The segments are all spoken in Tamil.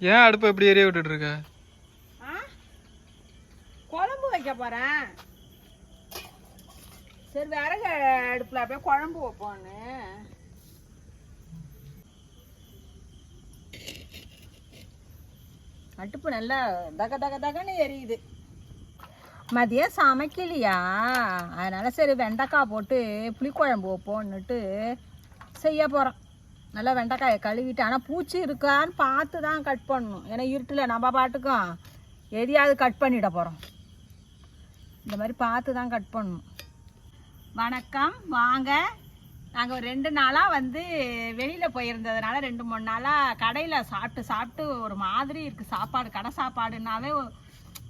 ஏன் அடுப்பை எப்படி எரிய விட்டுட்டு இருக்க ஆ? குழம்பு வைக்க போறேன். சரி விறகு அடுப்புல அப்படியே குழம்பு வைப்போன்னு. அடுப்பு நல்லா தக தக தகன்னு எரியுது. மதியம் சமைக்கலையா? அதனால சரி வெண்டைக்காய் போட்டு புளிக்குழம்பு வைப்போன்னுட்டு செய்ய போகிறோம் நல்லா வெண்டைக்காயை கழுவிட்டு ஆனால் பூச்சி இருக்கான்னு பார்த்து தான் கட் பண்ணணும். ஏன்னா இருட்டில் நம்ம பாட்டுக்கும் எதையாவது கட் பண்ணிட போகிறோம் இந்த மாதிரி பார்த்து தான் கட் பண்ணணும். வணக்கம். வாங்க. நாங்கள் ஒரு ரெண்டு நாளாக வந்து வெளியில் போயிருந்ததுனால ரெண்டு மூணு நாளாக கடையில் சாப்பிட்டு சாப்பிட்டு ஒரு மாதிரி இருக்குது சாப்பாடு கடை சாப்பாடுனாவே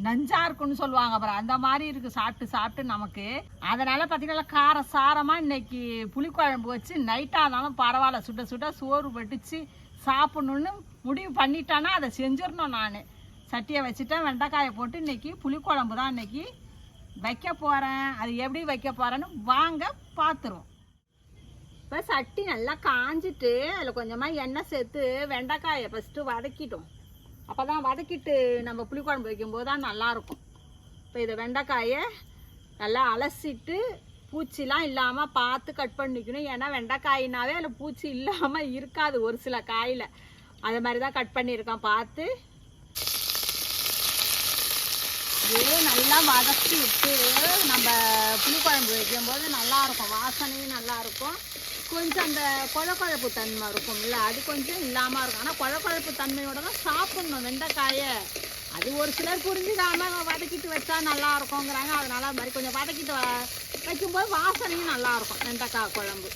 நஞ்சா இருக்குன்னு சொல்லுவாங்க அப்புறம் அந்த மாதிரி இருக்குது சாப்பிட்டு சாப்பிட்டு நமக்கு. அதனால் பார்த்தீங்கன்னா கார சாரமாக இன்னைக்கு புளிக்குழம்பு வச்சு நைட்டாக இருந்தாலும் பரவாயில்ல. சுட சுட சோறு வெடிச்சு சாப்பிட்ணுன்னு முடிவு பண்ணிட்டானா அதை செஞ்சிடணும் நான். சட்டியை வச்சுட்டேன். வெண்டைக்காயை போட்டு இன்னைக்கு புளிக்குழம்பு தான் இன்னைக்கு வைக்க போகிறேன் அது எப்படி வைக்க போகிறேன்னு வாங்க பார்த்துருவோம் இப்போ சட்டி நல்லா காஞ்சிட்டு அதில் கொஞ்சமாக எண்ணெய் சேர்த்து வெண்டைக்காயை ஃபஸ்ட்டு வதக்கிட்டோம். அப்போ தான் வதக்கிட்டு நம்ம புளிக்குழம்பு வைக்கும்போது தான் நல்லாயிருக்கும். இப்போ இதை வெண்டைக்காயை நல்லா அலசிட்டு பூச்சிலாம் இல்லாமல் பார்த்து கட் பண்ணிக்கணும். ஏன்னா வெண்டைக்காயினாவே அதில் பூச்சி இல்லாமல் இருக்காது ஒரு சில காயில். அது மாதிரி தான் கட் பண்ணியிருக்கேன் பார்த்து. இது நல்லா வதக்கி விட்டு நம்ம புளிக்குழம்பு வைக்கும்போது நல்லாயிருக்கும். வாசனையும் நல்லாயிருக்கும். கொஞ்சம் அந்த குழக்குழப்பு தன்மை இருக்கும்ல அது கொஞ்சம் இல்லாமல் இருக்கும். ஆனால் குழக்குழப்பு தன்மையோட தான் சாப்பிட்ணும் வெண்டைக்காயை. அது ஒரு சிலர் புரிஞ்சுக்காம வதக்கிட்டு வச்சா நல்லா இருக்குங்கிறாங்க அதனால அது மாதிரி கொஞ்சம் வதக்கிட்டு வ- வைக்கும்போது வாசனையும் நல்லாயிருக்கும் வெண்டைக்காய் குழம்பு.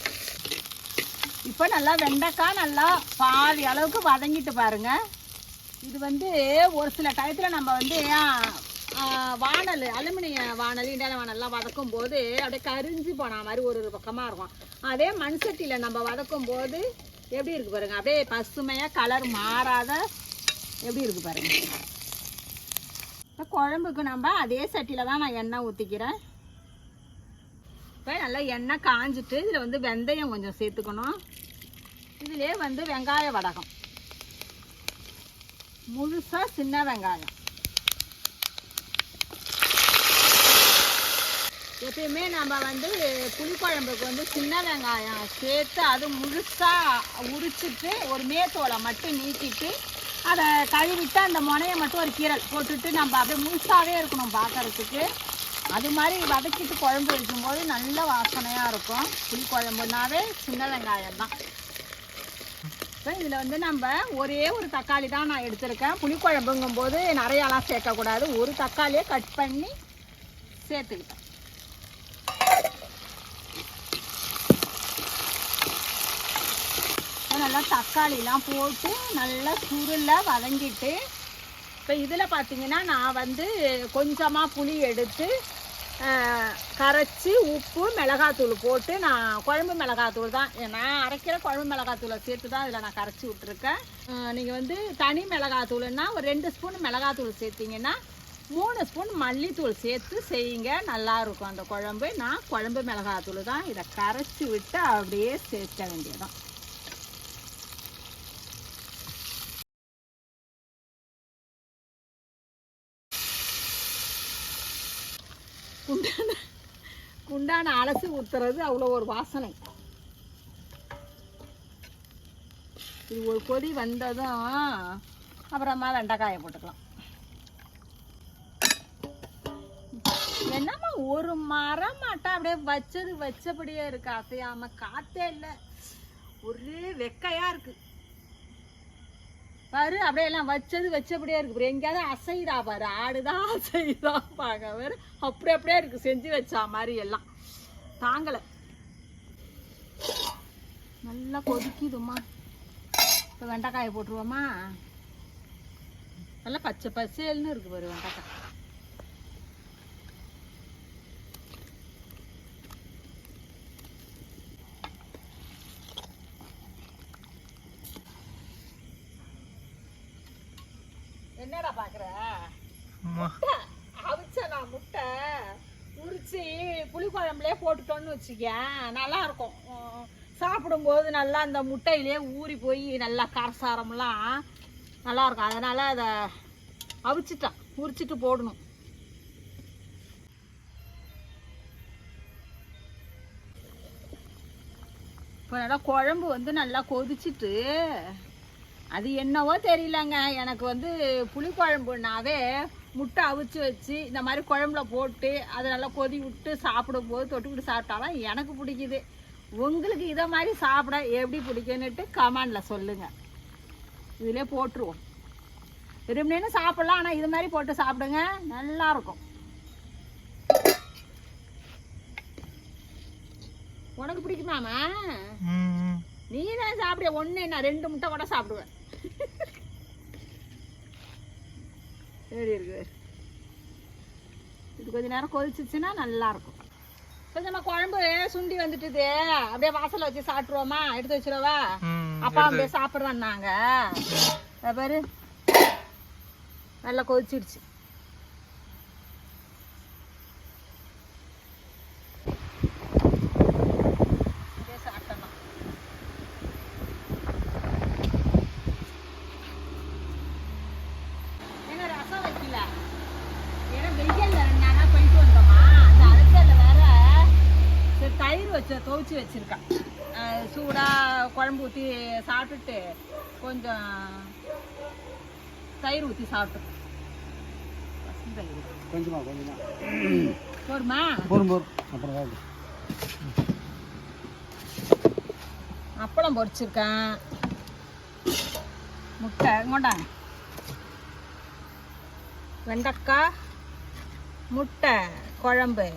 இப்போ நல்லா வெண்டைக்காய் நல்லா பாதி அளவுக்கு வதங்கிட்டு பாருங்க. இது வந்து ஒரு சில டயத்தில் நம்ம வந்து வானல் வாணல் அலுமினிய வானல் இண்டான வாணல்லாம் வதக்கும் போது அப்படியே கரிஞ்சு போன மாதிரி ஒரு ஒரு பக்கமாக இருக்கும். அதே மண் சட்டியில் நம்ம வதக்கும் போது எப்படி இருக்கு பாருங்க? அப்படியே பசுமையாக கலர் மாறாத எப்படி இருக்கு பாருங்க? இப்போ குழம்புக்கு நம்ம அதே சட்டியில் தான் நான் எண்ணெய் ஊற்றிக்கிறேன் இப்போ நல்லா எண்ணெய் காஞ்சிட்டு இதில் வந்து வெந்தயம் கொஞ்சம் சேர்த்துக்கணும். இதிலே வந்து வெங்காய வடகம் முழுசாக சின்ன வெங்காயம். எப்பயுமே நம்ம வந்து புளிக்குழம்புக்கு வந்து சின்ன வெங்காயம் சேர்த்து அது முழுசாக உரிச்சிட்டு ஒரு மேத்தோலை மட்டும் நீக்கிட்டு அதை கழுவிட்டு அந்த முனையை மட்டும் ஒரு கீரல் போட்டுட்டு நம்ம அப்படியே முழுசாகவே இருக்கணும் பார்க்குறதுக்கு அது மாதிரி வதக்கிட்டு குழம்பு வைக்கும்போது நல்ல வாசனையாக இருக்கும். புளிக்குழம்புனாவே சின்ன வெங்காயம் தான். இப்போ இதில் வந்து நம்ம ஒரே ஒரு தக்காளி தான் நான் எடுத்திருக்கேன். புளிக்குழம்புங்கும்போது நிறையாலாம் சேர்க்கக்கூடாது. ஒரு தக்காளியை கட் பண்ணி சேர்த்துக்கிட்டேன். நல்லா தக்காளிலாம் போட்டு நல்லா சுருள வதங்கிட்டு இப்போ இதில் பார்த்தீங்கன்னா நான் வந்து கொஞ்சமாக புளி எடுத்து கரைச்சி உப்பு மிளகாத்தூள் போட்டு நான் குழம்பு மிளகாத்தூள் தான். நான் அரைக்கிற குழம்பு மிளகாத்தூளை சேர்த்து தான் இதில் நான் கரைச்சி விட்ருக்கேன் நீங்கள் வந்து தனி மிளகாத்தூள்னா ஒரு ரெண்டு ஸ்பூன் மிளகாத்தூள் சேர்த்திங்கன்னா மூணு ஸ்பூன் மல்லித்தூள் சேர்த்து செய்யுங்க. நல்லாயிருக்கும் அந்த குழம்பு. நான் குழம்பு மிளகாத்தூள் தான் இதை கரைச்சி விட்டு அப்படியே சேர்க்க வேண்டியதான் குண்டான குண்டான அலசி ஊற்றுறது அவ்வளோ ஒரு வாசனை. இது ஒரு கொதி வந்ததும் அப்புறமா வெண்டைக்காயை போட்டுக்கலாம். என்னம்மா ஒரு மரம் மாட்டா அப்படியே வச்சது வச்சபடியே இருக்கு. அசையாம காத்தே இல்லை. ஒரே வெக்கையா இருக்கு. பாரு அப்படியே எல்லாம் வச்சது வச்சபடியே இருக்கு. பாரு எங்கேயாவது அசைதா பாரு. ஆடுதான் அசைதா பாக்க பாரு. அப்படி அப்படியே இருக்கு. செஞ்சு வச்சா மாதிரி எல்லாம். தாங்கல. நல்லா கொதிக்குதுமா இப்போ வெண்டைக்காயை போட்டுருவோமா நல்லா பச்சை பசேல்னு இருக்கு பாரு வெண்டைக்காய். என்னடா பாக்குற? அவிச்ச நான் முட்டை உரிச்சு புளிக்குழம்புலே போட்டுட்டோன்னு வச்சுக்கேன் நல்லா இருக்கும் சாப்பிடும்போது நல்லா அந்த முட்டையிலே ஊறி போய் நல்லா காரசாரம்லாம் நல்லா இருக்கும் அதனால் அதை அவிச்சிட்டான். உரிச்சிட்டு போடணும். இப்போ நல்லா குழம்பு வந்து நல்லா கொதிச்சிட்டு அது என்னவோ தெரியலங்க. எனக்கு வந்து புளிக்குழம்புனாவே முட்டை அவிச்சு வச்சு இந்த மாதிரி குழம்புல போட்டு அதை நல்லா கொதி விட்டு சாப்பிடும்போது தொட்டுக்கிட்டு சாப்பிட்டாலும் எனக்கு பிடிக்குது. உங்களுக்கு இதை மாதிரி சாப்பிட எப்படி பிடிக்குன்னுட்டு கமெண்டில் சொல்லுங்கள் இதிலே போட்டுருவோம். விரும்பினேன்னு சாப்பிடலாம் ஆனால் இது மாதிரி போட்டு சாப்பிடுங்க நல்லா இருக்கும். உனக்கு பிடிக்குமாமா நீ தான் சாப்பிட ஒன்று நான் ரெண்டு முட்டை கூட சாப்பிடுவேன். எப்படி இருக்கு இது கொஞ்ச நேரம் கொதிச்சிச்சுன்னா நல்லா இருக்கும் கொஞ்சமா குழம்பு சுண்டி வந்துட்டுது. அப்படியே வாசல்ல வச்சு சாப்பிட்ருவோமா எடுத்து வச்சிருவா அப்பா அப்படியே சாப்பிட்றான்னாங்க பாரு. நல்லா கொதிச்சிடுச்சு அப்படியே சாப்பிட்டலாம் ஏங்க ரசம் வைக்கல ஏன்னா வெயில்ல ரெண்டு நாளா போயிட்டு வந்தோமா அந்த அரைச்சல்ல வேற சரி தயிர் வச்ச துவைச்சி வச்சிருக்கேன். அஹ் சூடா குழம்பு ஊற்றி சாப்பிட்டுட்டு கொஞ்சம் தயிர் ஊற்றி தயிர் கொஞ்சமா கொஞ்சமா. போருமா? போரும் போரும். அப்புறம் அப்பளம் பொரிச்சிருக்கேன். முட்டை கொண்டாங்க வெண்டைக்காய் முட்டை குழம்பு.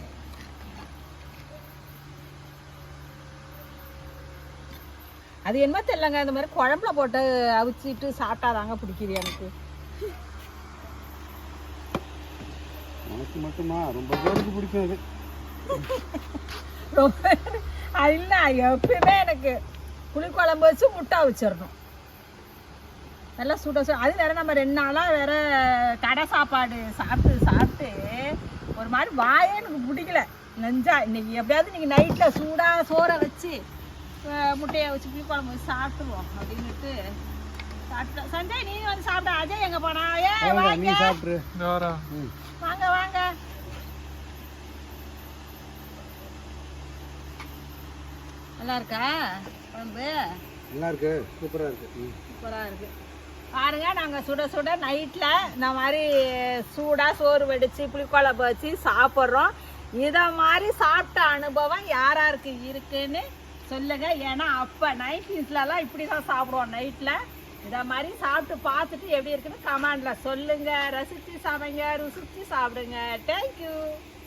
அது என்ன தெரியலங்க. இந்த மாதிரி குழம்புல போட்டு அவிச்சிட்டு சாப்பிட்டாதாங்க பிடிக்குது எனக்கு. உனக்கு மட்டுமா? ரொம்ப பேருக்கு பிடிக்கும் அது. ரொம்ப அது இல்லை எப்பயுமே எனக்கு புளிக்குழம்பு வச்சு முட்டை அவிச்சிடணும். நல்லா சுட சுட அது வேற நம்ம ரெண்டு நாளாக வேற கடை சாப்பாடு சாப்பிட்டு சாப்பிட்டு ஒரு மாதிரி வாயே எனக்கு பிடிக்கல. நெஞ்சா இன்னைக்கு எப்படியாவது இன்னைக்கு நைட்டில் சூடாக சோறை வச்சு முட்டையை வச்சு புளிக்குழம்பு வச்சு சாப்பிட்டுருவோம் அப்படின்னுட்டு சாப்பிட்டேன் சஞ்சய் நீ வந்து சாப்பிட்ட அஜய் எங்கே போனா? ஏ வாங்க, நீ வாங்க நல்லா இருக்கா? குழம்பு? நல்லா இருக்கு. சூப்பரா இருக்கு. ம். சூப்பராக இருக்கு. பாருங்க நாங்கள் சுட சுட நைட்டில் இந்த மாதிரி சூடாக சோறு வடித்து புளிக்குழம்பு வச்சு சாப்பிட்றோம். இதை மாதிரி சாப்பிட்ட அனுபவம் யார் யாருக்கு இருக்குன்னு சொல்லுங்க. ஏன்னா அப்போ நைன்டீஸ்லலாம் இப்படி தான் சாப்பிடுவோம். நைட்டில் இதை மாதிரி சாப்பிட்டு பார்த்துட்டு எப்படி இருக்குன்னு கமாண்டில் சொல்லுங்கள் ரசித்து சமைங்க ருசித்து சாப்பிடுங்க. தேங்க்யூ